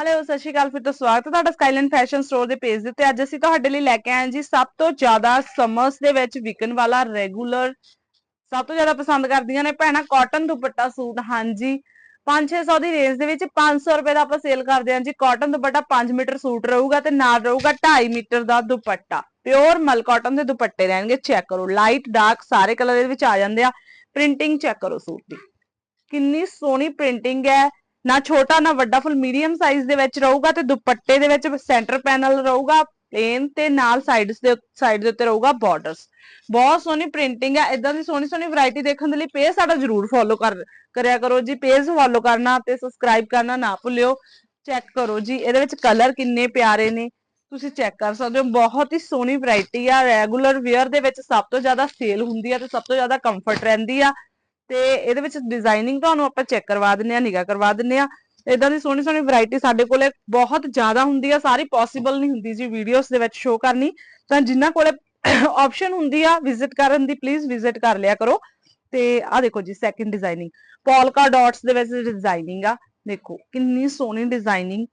Hello, ਸਤਿ ਸ਼੍ਰੀ ਅਕਾਲ, ਫਿਰ ਤੋਂ ਸਵਾਗਤ ਹੈ ਤੁਹਾਡਾ ਸਕਾਈਲਾਈਨ ਫੈਸ਼ਨ ਸਟੋਰ ਦੇ ਪੇਜ ਦੇ ਉੱਤੇ। ਅੱਜ ਅਸੀਂ ਤੁਹਾਡੇ ਲਈ ਲੈ ਕੇ ਆਏ ਹਾਂ ਜੀ ਸਭ ਤੋਂ ਜ਼ਿਆਦਾ ਸਮਰਸ ਦੇ ਵਿੱਚ ਵਿਕਣ ਵਾਲਾ ਰੈਗੂਲਰ ਸਭ ਤੋਂ ਜ਼ਿਆਦਾ ਪਸੰਦ ਕਰਦੀਆਂ ਨੇ ਭੈਣਾਂ ਕਾਟਨ ਦੁਪੱਟਾ ਸੂਟ। ਹਾਂਜੀ 5-600 ਦੀ ਰੇਂਜ ਦੇ ਵਿੱਚ 500 ਰੁਪਏ ਦਾ ਆਪਾਂ ਸੇਲ ਕਰਦੇ ਹਾਂ ਜੀ। ਕਾਟਨ ਦੁਪੱਟਾ 5 ਮੀਟਰ ਸੂਟ ਰਹੂਗਾ ਤੇ ਨਾਲ ਰਹੂਗਾ 2.5 ਮੀਟਰ ਦਾ ਦੁਪੱਟਾ। ਪਿਓਰ ਮਲ ਕਾਟਨ ਦੇ ਦੁਪੱਟੇ ਰਹਿਣਗੇ ਚੈੱਕ ਕਰੋ। ਲਾਈਟ ਡਾਰਕ ਸਾਰੇ ਕਲਰ ਦੇ ਵਿੱਚ ਆ ਜਾਂਦੇ ਆ। ਪ੍ਰਿੰਟਿੰਗ ਚੈੱਕ ਕਰੋ ਸੂਟ ਦੀ। ਕਿੰਨੀ ਸੋਹਣੀ ਪ੍ਰਿੰਟਿੰਗ ਹੈ। ਨਾ ਛੋਟਾ, ਨਾ ਵੱਡਾ ਫੁੱਲ ਮੀਡੀਅਮ ਸਾਈਜ਼ ਦੇ ਵਿੱਚ ਰਹੂਗਾ ਤੇ ਦੁਪੱਟੇ ਦੇ ਵਿੱਚ ਸੈਂਟਰ ਪੈਨਲ ਰਹੂਗਾ ਪਲੇਨ ਤੇ ਨਾਲ ਸਾਈਡਸ ਦੇ ਸਾਈਡ ਦੇ ਉੱਤੇ ਰਹੂਗਾ ਬਾਰਡਰਸ ਬਹੁਤ ਸੋਹਣੀ ਪ੍ਰਿੰਟਿੰਗ ਹੈ ਇਦਾਂ ਦੀ ਸੋਹਣੀ ਸੋਹਣੀ ਵੈਰਾਈਟੀ ਦੇਖਣ ਦੇ ਲਈ ਪੇਜ ਸਾਡਾ ਜਰੂਰ ਫੋਲੋ ਕਰ, ਕਰਿਆ ਕਰੋ ਜੀ ਪੇਜ ਫੋਲੋ ਕਰਨਾ ਤੇ ਸਬਸਕ੍ਰਾਈਬ ਕਰਨਾ ਨਾ ਭੁੱਲਿਓ। ਚੈੱਕ ਕਰੋ ਜੀ, ਇਹਦੇ ਵਿੱਚ ਕਲਰ ਕਿੰਨੇ ਪਿਆਰੇ ਨੇ, ਤੁਸੀਂ ਚੈੱਕ ਕਰ ਸਕਦੇ ਹੋ, ਬਹੁਤ ਹੀ ਸੋਹਣੀ ਵੈਰਾਈਟੀ ਆ ਰੈਗੂਲਰ ਵੇਅਰ ਦੇ ਵਿੱਚ ਸਭ ਤੋਂ ਜ਼ਿਆਦਾ ਸੇਲ ਹੁੰਦੀ ਆ ਤੇ ਸਭ ਤੋਂ ਜ਼ਿਆਦਾ ਕੰਫਰਟ ਰਹਿੰਦੀ ਆ। ਤੇ ਇਹਦੇ ਵਿੱਚ ਡਿਜ਼ਾਈਨਿੰਗ ਤੁਹਾਨੂੰ ਆਪਾਂ ਚੈੱਕ ਕਰਵਾ ਦਿੰਨੇ ਆ ਨਿਗਾ ਕਰਵਾ ਦਿੰਨੇ ਆ ਇਦਾਂ ਦੀ ਸੋਹਣੀ ਸੋਹਣੀ ਵੈਰਾਈਟੀ ਸਾਡੇ ਕੋਲੇ ਬਹੁਤ ਜ਼ਿਆਦਾ ਹੁੰਦੀ ਆ, ਸਾਰੀ ਪੋਸੀਬਲ ਨਹੀਂ ਹੁੰਦੀ ਜੀ ਵੀਡੀਓਜ਼ ਦੇ ਵਿੱਚ ਸ਼ੋ ਕਰਨੀ। ਤਾਂ ਜਿਨ੍ਹਾਂ ਕੋਲੇ ਆਪਸ਼ਨ ਹੁੰਦੀ ਆ ਵਿਜ਼ਿਟ ਕਰਨ ਦੀ ਪਲੀਜ਼ ਵਿਜ਼ਿਟ ਕਰ ਲਿਆ ਕਰੋ। ਤੇ ਆ ਦੇਖੋ ਜੀ ਸੈਕਿੰਡ ਡਿਜ਼ਾਈਨਿੰਗ ਪੋਲਕਾ ਡਾਟਸ ਦੇ ਵਿੱਚ ਡਿਜ਼ਾਈਨਿੰਗ ਆ। ਦੇਖੋ, ਕਿੰਨੀ ਸੋਹਣੀ ਡਿਜ਼ਾਈਨਿੰਗ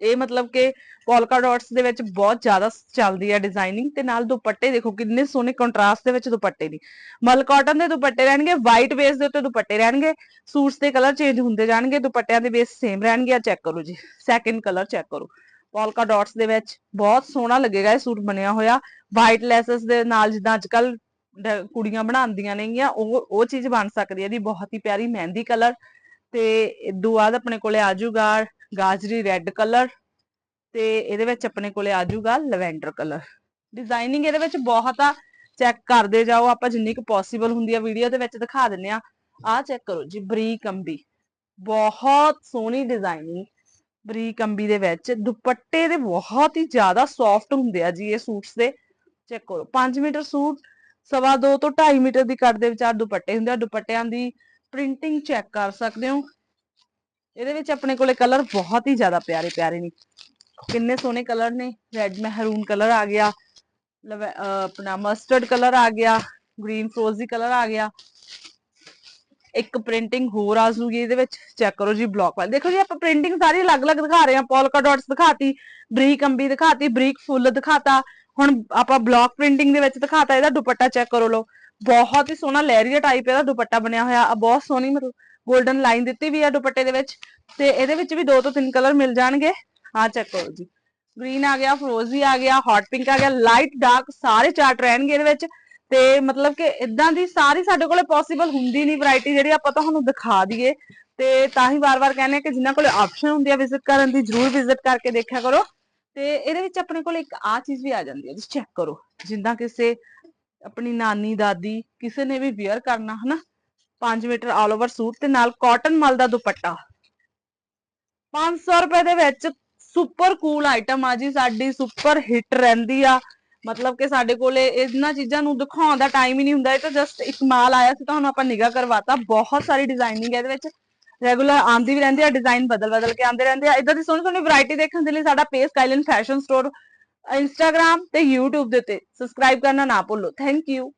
ਇਹ ਮਤਲਬ ਕਿ ਪੋਲਕਾ ਡਾਟਸ ਦੇ ਵਿੱਚ ਬਹੁਤ ਜ਼ਿਆਦਾ ਚੱਲਦੀ ਹੈ ਡਿਜ਼ਾਈਨਿੰਗ ਤੇ ਨਾਲ ਦੁਪੱਟੇ ਦੇਖੋ ਕਿੰਨੇ ਸੋਹਣੇ ਕੰਟਰਾਸਟ ਦੇ ਵਿੱਚ ਦੁਪੱਟੇ ਦੀ ਮਲ ਕਾਟਨ ਦੇ ਦੁਪੱਟੇ ਰਹਿਣਗੇ ਵਾਈਟ ਬੇਸ ਦੇ ਉੱਤੇ ਦੁਪੱਟੇ ਰਹਿਣਗੇ ਸੂਟਸ ਦੇ ਕਲਰ ਚੇਂਜ ਹੁੰਦੇ ਜਾਣਗੇ, ਦੁਪੱਟਿਆਂ ਦੇ ਬੇਸ ਸੇਮ ਰਹਿਣਗੇ ਆ ਚੈੱਕ ਕਰੋ ਜੀ ਸੈਕਿੰਡ ਕਲਰ ਚੈੱਕ ਕਰੋ। ਪੋਲਕਾ ਡਾਟਸ ਦੇ ਵਿੱਚ ਬਹੁਤ ਸੋਹਣਾ ਲੱਗੇਗਾ ਇਹ ਸੂਟ ਬਣਿਆ ਹੋਇਆ। ਵਾਈਟ ਲੈਸਸ ਦੇ ਨਾਲ ਜਿੱਦਾਂ ਅੱਜਕੱਲ ਕੁੜੀਆਂ ਬਣਾਉਂਦੀਆਂ ਨੇਗੀਆਂ, ਉਹ ਉਹ ਚੀਜ਼ ਬਣ ਸਕਦੀ ਹੈ ਦੀ ਬਹੁਤ ਹੀ ਪਿਆਰੀ ਮਹਿੰਦੀ ਕਲਰ ਤੇ ਇਦੋਂ ਬਾਅਦ ਆਪਣੇ ਕੋਲੇ ਆ ਜਾਊਗਾ ਗਾਜਰੀ ਰੈੱਡ ਕਲਰ ਤੇ ਇਹਦੇ ਵਿੱਚ ਆਪਣੇ ਕੋਲੇ ਆ ਜਾਊਗਾ ਲਵੈਂਡਰ ਕਲਰ ਡਿਜ਼ਾਈਨਿੰਗ ਇਹਦੇ ਵਿੱਚ ਬਹੁਤ ਆ। ਚੈੱਕ ਕਰਦੇ ਜਾਓ, ਆਪਾਂ ਜਿੰਨੀ ਕੁ ਪੋਸੀਬਲ ਹੁੰਦੀ ਆ ਵੀਡੀਓ ਦੇ ਵਿੱਚ ਦਿਖਾ ਦਿੰਨੇ ਆ। ਆ ਚੈੱਕ ਕਰੋ ਜੀ ਬਰੀਕ ਅੰਬੀ ਬਹੁਤ ਸੋਹਣੀ ਡਿਜ਼ਾਈਨਿੰਗ ਬਰੀਕ ਅੰਬੀ ਦੇ ਵਿੱਚ। ਦੁਪੱਟੇ ਦੇ ਬਹੁਤ ਹੀ ਜ਼ਿਆਦਾ ਸੌਫਟ ਹੁੰਦੇ ਆ ਜੀ ਇਹ ਸੂਟਸ ਦੇ। ਚੈੱਕ ਕਰੋ 5 ਮੀਟਰ ਸੂਟ, ਸਵਾ 2 ਤੋਂ 2.5 ਮੀਟਰ ਦੀ ਕੱਟ ਦੇ ਵਿਚਾਰ ਦੁਪੱਟੇ ਹੁੰਦੇ ਆ। ਦੁਪੱਟਿਆਂ ਦੀ ਪ੍ਰਿੰਟਿੰਗ ਚੈੱਕ ਕਰ ਸਕਦੇ ਹੋ। ਇਹਦੇ ਵਿੱਚ ਆਪਣੇ ਕੋਲੇ ਕਲਰ ਬਹੁਤ ਹੀ ਜ਼ਿਆਦਾ ਪਿਆਰੇ ਪਿਆਰੇ ਨੇ। ਕਿੰਨੇ ਸੋਹਣੇ ਕਲਰ ਨੇ। ਰੈੱਡ ਮਹਿਰੂਨ ਕਲਰ ਆ ਗਿਆ। ਆਪਣਾ ਮਸਟਰਡ ਕਲਰ ਆ ਗਿਆ। ਗ੍ਰੀਨ ਫਰੋਜ਼ੀ ਕਲਰ ਆ ਗਿਆ। ਇੱਕ ਪ੍ਰਿੰਟਿੰਗ ਹੋਰ ਆ ਜੂਗੀ ਇਹਦੇ ਵਿੱਚ। ਚੈੱਕ ਕਰੋ ਜੀ ਬਲੌਕ ਵਾਲੀ। ਦੇਖੋ ਜੀ, ਆਪਾਂ ਪ੍ਰਿੰਟਿੰਗ ਸਾਰੀ ਅਲੱਗ-ਅਲੱਗ ਦਿਖਾ ਰਹੇ ਹਾਂ। ਪੋਲਕਾ ਡਾਟਸ ਦਿਖਾਤੀ, ਬਰੀਕ ਅੰਬੀ ਦਿਖਾਤੀ, ਬਰੀਕ ਫੁੱਲ ਦਿਖਾਤਾ। ਹੁਣ ਆਪਾਂ ਬਲੌਕ ਪ੍ਰਿੰਟਿੰਗ ਦੇ ਵਿੱਚ ਦਿਖਾਤਾ, ਇਹਦਾ ਦੁਪੱਟਾ ਚੈੱਕ ਕਰੋ ਲੋ ਬਹੁਤ ਹੀ ਸੋਹਣਾ ਲਹਿਰੀਆ ਟਾਈਪ ਇਹਦਾ ਦੁਪੱਟਾ ਬਣਿਆ ਹੋਇਆ। ਆ ਬਹੁਤ ਸੋਹਣੀ ਮਤਲਬ 골ਡਨ ਲਾਈਨ ਦਿੱਤੀ ਵੀ ਆ ਦੁਪੱਟੇ ਦੇ ਵਿੱਚ, ਤੇ ਇਹਦੇ ਵਿੱਚ ਵੀ ਦੋ ਤੋਂ ਤਿੰਨ ਕਲਰ ਮਿਲ ਜਾਣਗੇ। ਆ ਚੈੱਕ ਕਰੋ ਜੀ। ਗ੍ਰੀਨ ਆ ਗਿਆ ਫਰੋਜ਼ੀ ਆ ਗਿਆ ਹੌਟ ਪਿੰਕ ਆ ਗਿਆ ਲਾਈਟ ਡਾਰਕ ਸਾਰੇ ਚਾਰਟ ਰਹਿਣਗੇ ਇਹਦੇ ਵਿੱਚ। ਤੇ ਮਤਲਬ ਕਿ ਇਦਾਂ ਦੀ ਸਾਰੀ ਸਾਡੇ ਕੋਲੇ ਪੋਸੀਬਲ ਹੁੰਦੀ ਨਹੀਂ ਵੈਰਾਈਟੀ ਜਿਹੜੀ ਆਪਾਂ ਤੁਹਾਨੂੰ ਦਿਖਾ ਦਈਏ। ਤੇ ਤਾਂ ਹੀ ਵਾਰ-ਵਾਰ ਕਹਿੰਦੇ ਕਿ ਜਿਨ੍ਹਾਂ ਕੋਲੇ ਆਪਸ਼ਨ ਹੁੰਦੀ ਆ ਵਿਜ਼ਿਟ ਕਰਨ ਦੀ, ਜਰੂਰ ਵਿਜ਼ਿਟ ਕਰਕੇ ਦੇਖਿਆ ਕਰੋ। ਤੇ ਇਹਦੇ ਵਿੱਚ ਆਪਣੇ ਕੋਲ ਇੱਕ ਆ ਚੀਜ਼ ਵੀ ਆ ਜਾਂਦੀ ਹੈ ਜੀ ਚੈੱਕ ਕਰੋ। ਜਿੱਦਾਂ ਕਿਸੇ ਆਪਣੀ ਨਾਨੀ, ਦਾਦੀ ਕਿਸੇ ਨੇ ਵੀ ਵੇਅਰ ਕਰਨਾ, ਹਨਾ? 5 ਮੀਟਰ ਆਲ ਓਵਰ ਸੂਟ ਤੇ ਨਾਲ ਕਾਟਨ ਮਲ ਦਾ ਦੁਪੱਟਾ। 500 ਰੁਪਏ ਦੇ ਵਿੱਚ ਸੁਪਰ ਕੂਲ ਆਈਟਮ ਆ ਜੀ, ਸਾਡੀ ਸੁਪਰ ਹਿੱਟ ਰਹਿੰਦੀ ਆ। ਮਤਲਬ ਕਿ ਸਾਡੇ ਕੋਲੇ ਇਹਨਾਂ ਚੀਜ਼ਾਂ ਨੂੰ ਦਿਖਾਉਣ ਦਾ ਟਾਈਮ ਹੀ ਨਹੀਂ ਹੁੰਦਾ, ਇਹ ਤਾਂ ਜਸਟ ਇੱਕ ਮਾਲ ਆਇਆ ਸੀ, ਤੁਹਾਨੂੰ ਆਪਾਂ ਨਿਗਾਹ ਕਰਵਾਤਾ। ਬਹੁਤ ਸਾਰੀ ਡਿਜ਼ਾਈਨਿੰਗ ਹੈ ਇਹਦੇ ਵਿੱਚ। ਰੈਗੂਲਰ ਆਂਦੀ ਵੀ ਰਹਿੰਦੀ ਆ ਡਿਜ਼ਾਈਨ ਬਦਲ ਬਦਲ ਕੇ ਆਂਦੇ ਰਹਿੰਦੇ ਆ। ਇਦਾਂ ਦੀ ਸੋਹਣੀ ਸੋਹਣੀ ਵੈਰਾਈਟੀ ਦੇਖਣ ਦੇ ਲਈ ਸਾਡਾ page Skyline fashion store Instagram ਤੇ YouTube ਦੇ ਉੱਤੇ। ਸਬਸਕ੍ਰਾਈਬ ਕਰਨਾ ਨਾ ਭੁੱਲੋ। Thank you